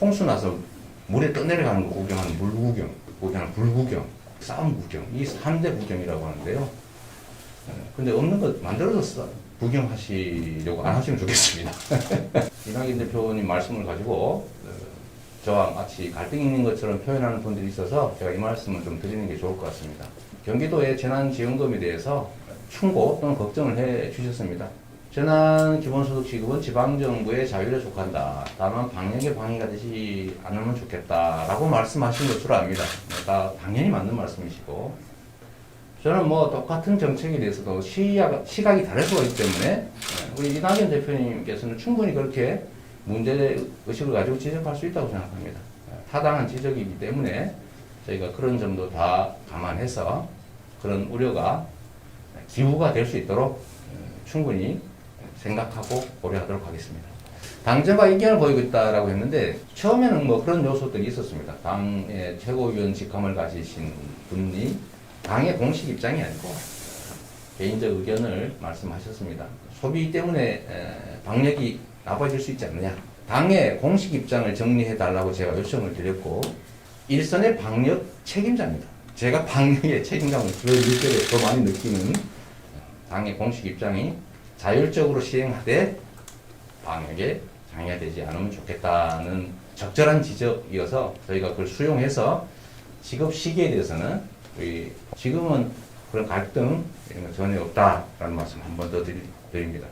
홍수 나서 물에 떠내려가는 거 구경하는 물 구경, 구경하는 불 구경, 싸움 구경 이 3대 구경이라고 하는데요. 예, 근데 없는 거 만들어졌어. 구경하시려고 안 하시면 좋겠습니다. 이낙연 대표님 말씀을 가지고 어, 저와 마치 갈등이 있는 것처럼 표현하는 분들이 있어서 제가 이 말씀을 좀 드리는 게 좋을 것 같습니다. 경기도의 재난지원금에 대해서 충고 또는 걱정을 해 주셨습니다. 재난 기본소득 지급은 지방정부의 자율에 속한다. 다만 방역에 방해가 되지 않으면 좋겠다 라고 말씀하신 것으로 압니다. 다 당연히 맞는 말씀이시고 저는 뭐 똑같은 정책에 대해서도 시각, 시각이 다를 수가 있기 때문에 예, 우리 이낙연 대표님께서는 충분히 그렇게 문제 의식을 가지고 지적할 수 있다고 생각합니다. 예, 타당한 지적이기 때문에 저희가 그런 점도 다 감안해서 그런 우려가 기후가 될 수 있도록 예, 충분히 생각하고 고려하도록 하겠습니다. 당정과 이견을 보이고 있다라고 했는데 처음에는 뭐 그런 요소들이 있었습니다. 당의 최고위원 직함을 가지신 분이 당의 공식 입장이 아니고 개인적 의견을 말씀하셨습니다. 소비 때문에 에, 방역이 나빠질 수 있지 않느냐. 당의 공식 입장을 정리해 달라고 제가 요청을 드렸고 일선의 방역 책임자입니다. 제가 방역의 책임감을 더 느끼게 더 많이 느끼는 당의 공식 입장이 자율적으로 시행하되 방역에 장애가 되지 않으면 좋겠다는 적절한 지적이어서 저희가 그걸 수용해서 지급 시기에 대해서는 우리 지금은 그런 갈등 이런 거 전혀 없다라는 말씀 한 번 더 드립니다.